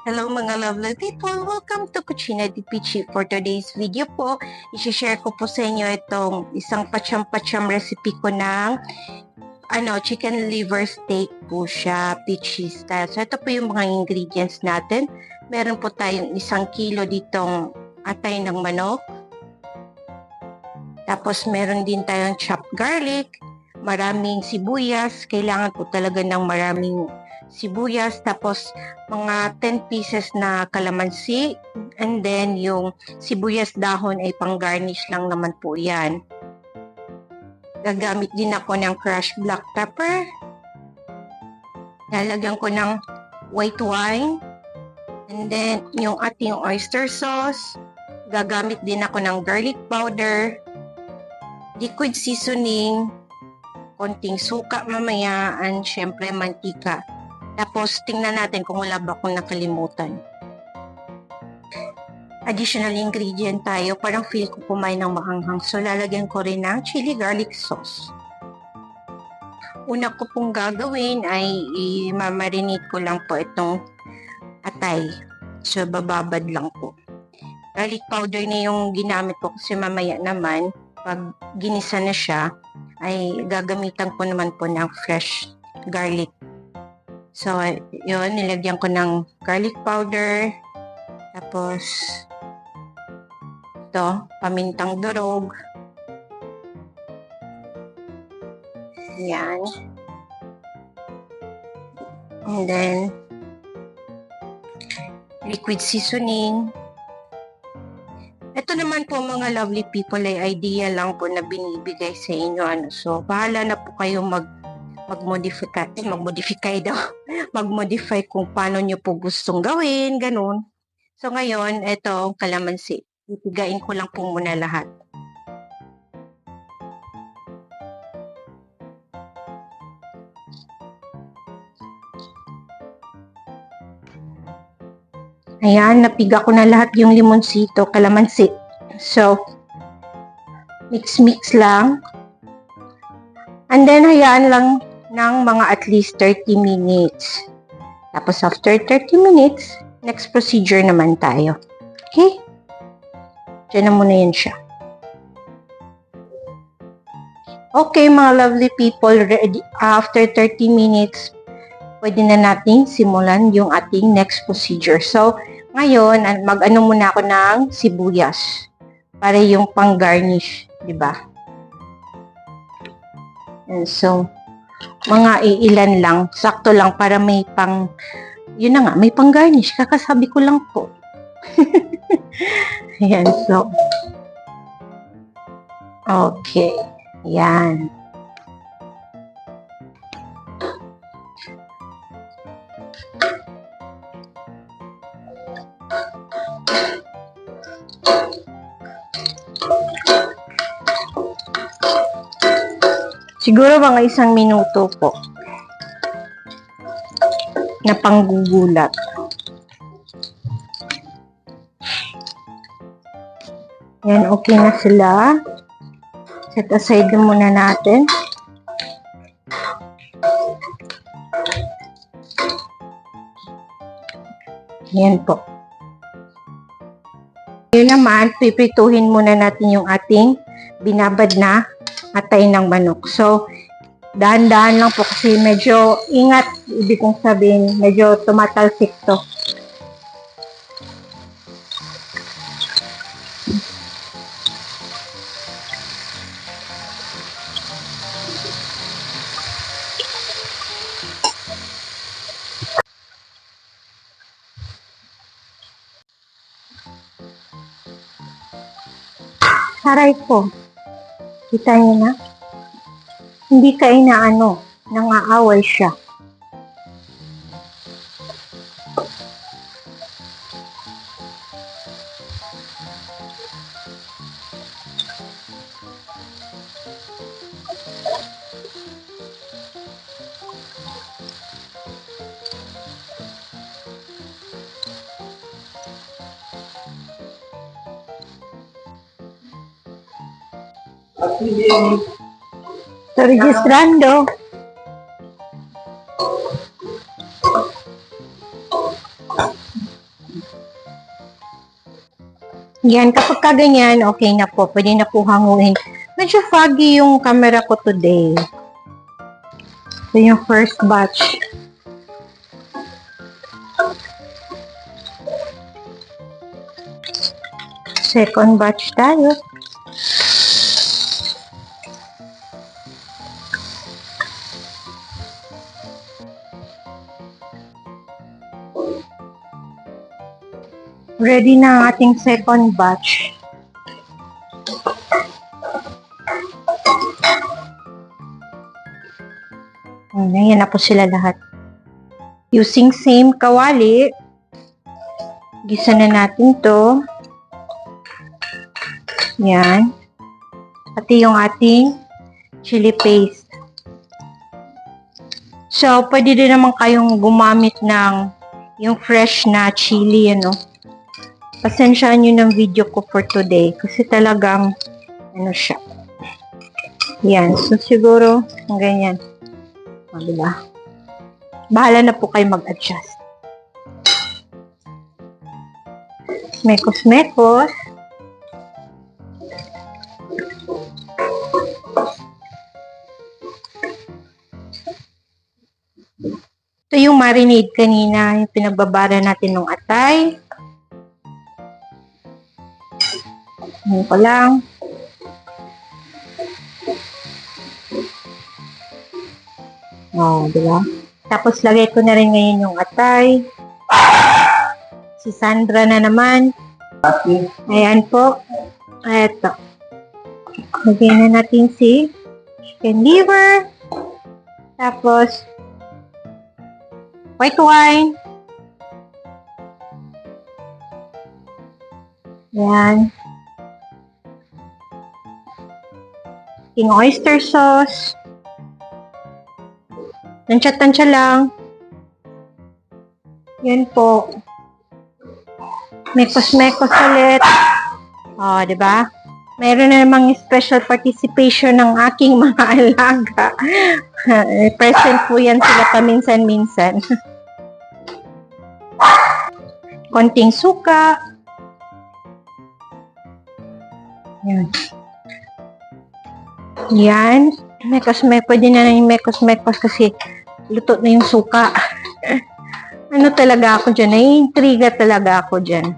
Hello mga lovely people! Welcome to Cucina di Pichi. For today's video po, isi-share ko po sa inyo itong isang pacham-pacham recipe ko ng ano, chicken liver steak po siya, peachy style. So ito po yung mga ingredients natin. Meron po tayong isang kilo ditong atay ng manok. Tapos meron din tayong chopped garlic, maraming sibuyas. Kailangan po talaga ng maraming sibuyas, tapos mga 10 pieces na kalamansi, and then yung sibuyas dahon ay pang garnish lang naman po yan. Gagamit din ako ng crushed black pepper. Lalagyan ko ng white wine. And then, yung ating oyster sauce. Gagamit din ako ng garlic powder. Liquid seasoning. Konting suka mamaya. And syempre, mantika. Tapos, tingnan natin kung wala ba akong nakalimutan. Additional ingredient tayo. Parang feel ko kumain ng maanghang. So, lalagyan ko rin ng chili garlic sauce. Una ko pong gagawin ay i-marinate ko lang po itong atay. So, bababad lang po. Garlic powder na yung ginamit ko kasi mamaya naman, pag ginisa na siya, ay gagamitan ko naman po ng fresh garlic So, yun, nilagyan ko ng garlic powder. Tapos, ito, pamintang durog. Yan. And then, liquid seasoning. Ito naman po mga lovely people ay idea lang po na binibigay sa inyo. Ano. So, bahala na po kayo mag mag-modify, eh, mag-modify daw, mag-modify kung paano nyo po gustong gawin, ganun. So ngayon, ito, kalamansi. Ipigain ko lang po muna lahat. Ayan, napiga ko na lahat yung limonsito, kalamansi. So, mix-mix lang. And then, hayaan lang ng mga at least 30 minutes. Tapos after 30 minutes, next procedure naman tayo. Okay? Diyan na muna yan siya. Okay, mga lovely people, ready, after 30 minutes, pwede na natin simulan yung ating next procedure. So, ngayon, mag-ano muna ako ng sibuyas para yung pang-garnish, di ba? And so, mga iilan lang, sakto lang para may pang, yun na nga, may pang garnish, kakasabi ko lang po. Ayan, so, okay, yan. Siguro mga isang minuto po na panggugulat. Yan, okay na sila. Set aside na muna natin. Yan po. Yun naman, pipituhin muna natin yung ating binabad na atay ng manok. So, dahan-dahan lang po kasi medyo ingat, ibig kong sabihin, medyo tumatalsik to. Saray po. Kita niyo na? Hindi ka inaano, nangaaway siya. Sto registrando. Yan, kapag ka ganyan, okay na po. Pwede na po hanguin. Medyo foggy yung camera ko today. Ito yung first batch. Second batch tayo. Ready na ang ating second batch. Hmm, Ayan na po sila lahat. Using same kawali, gisa na natin to. Yan. Pati yung ating chili paste. So, pwede din naman kayong gumamit ng yung fresh na chili, ano. Pasensyaan nyo ng video ko for today kasi talagang ano siya. Yan. So, siguro, ganyan. O, diba? Bahala na po kayo mag-adjust. Mekos-mekos. Ito yung marinade kanina, yung pinagbabara natin ng atay. Ngayon ko lang. Oh, di ba? Tapos lagay ko na rin ngayon yung atay. Si Sandra na naman. Ayan po. Eto. Lagyan na natin si chicken liver. Tapos, white wine. Ayan. King oyster sauce. Tansya-tansya lang. Yan po. Mekos-mekos ulit. O, oh, ba? Mayroon na namang special participation ng aking mga alaga. Present po yan sila paminsan-minsan. Konting suka. Yan. Yan. Mekos, me, pwede na na yung mekos-mekos kasi luto na yung suka. ano talaga ako dyan? Naiintriga talaga ako dyan.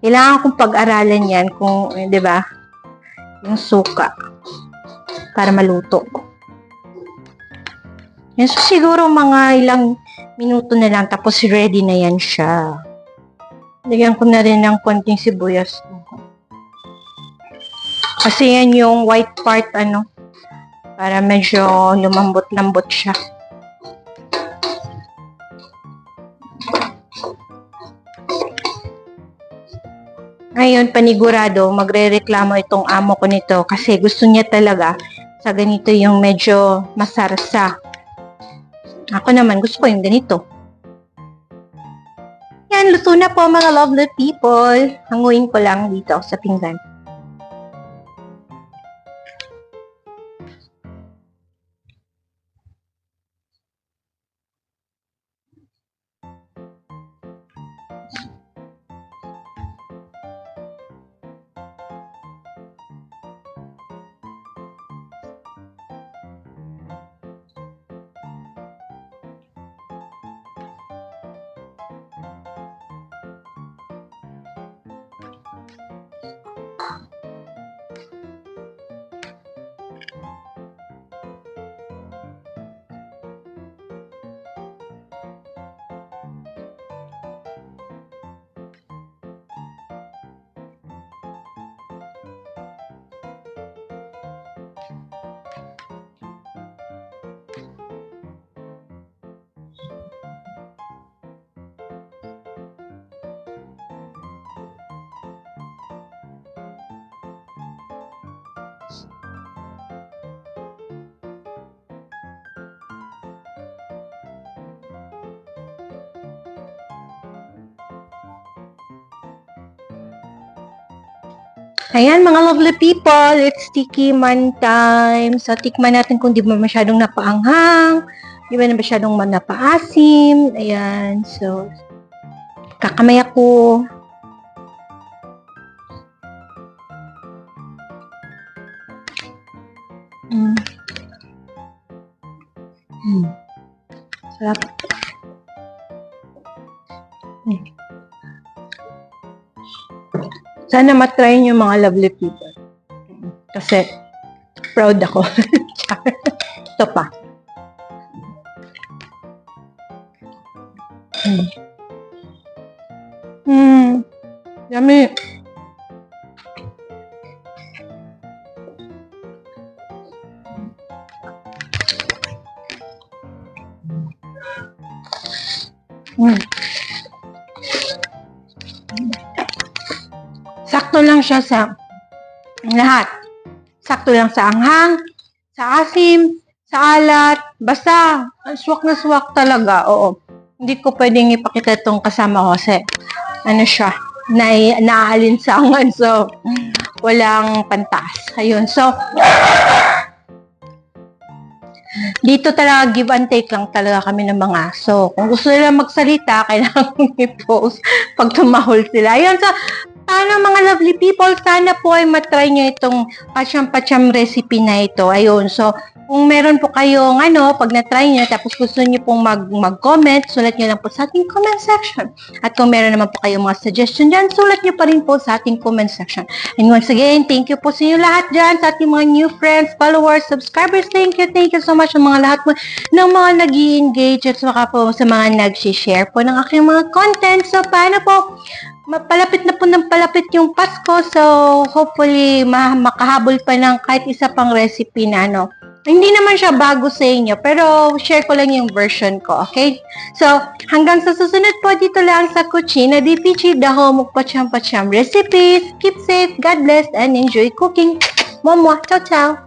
Kailangan kong pag-aralan yan kung, eh, di ba? Yung suka. Para maluto. Yan, so siguro mga ilang minuto na lang tapos ready na yan siya. Lagyan ko na rin ng konting sibuyas. Kasi yan yung white part, ano, para medyo lumambot-lambot siya. Ngayon, panigurado, magre-reklamo itong amo ko nito kasi gusto niya talaga sa ganito yung medyo masarsa. Ako naman, gusto ko yung ganito. Yan, luto na po mga lovely people. Hanguin ko lang dito sa pinggan. Ayan, mga lovely people, it's Tiki Man time. So, tikman natin kung di ba masyadong napaanghang, di ba na masyadong ma- napaasim. Ayan, so, kakamay ako. Sana matry niyo mga lovely people. Kasi proud ako. Ito pa. Mm. Mm. Yummy. Mm. Sakto lang siya sa lahat. Sakto lang sa anghang, sa asim, sa alat, basta swak na swak talaga. Oo. Hindi ko pwedeng ipakita itong kasama ko kasi ano siya, na naaalinsangan. So, walang pantas. Ayun. So, dito talaga give and take lang talaga kami ng mga aso. Kung gusto nila magsalita, kailangan i-post pag tumahol sila. Ayun, so, paano mga lovely people, sana po ay matry nyo itong pacham-pacham recipe na ito. Ayun, so, kung meron po kayong ano, pag na-try nyo, tapos gusto nyo pong mag- mag-comment, sulat nyo lang po sa ating comment section. At kung meron naman po kayong mga suggestion dyan, sulat nyo pa rin po sa ating comment section. And once again, thank you po sa inyo lahat dyan, sa ating mga new friends, followers, subscribers. Thank you, thank you so much sa mga lahat mo ng mga nag engage at saka po sa mga nag-share po ng aking mga content. So, paano po? Mapalapit na po ng palapit yung Pasko. So, hopefully, ma- makahabol pa ng kahit isa pang recipe na, ano. Hindi naman siya bago sa inyo, pero share ko lang yung version ko, okay? So, hanggang sa susunod po dito lang sa di Pichi, the home of Pacham Pacham recipes. Keep safe, God bless, and enjoy cooking. Momwa, ciao ciao!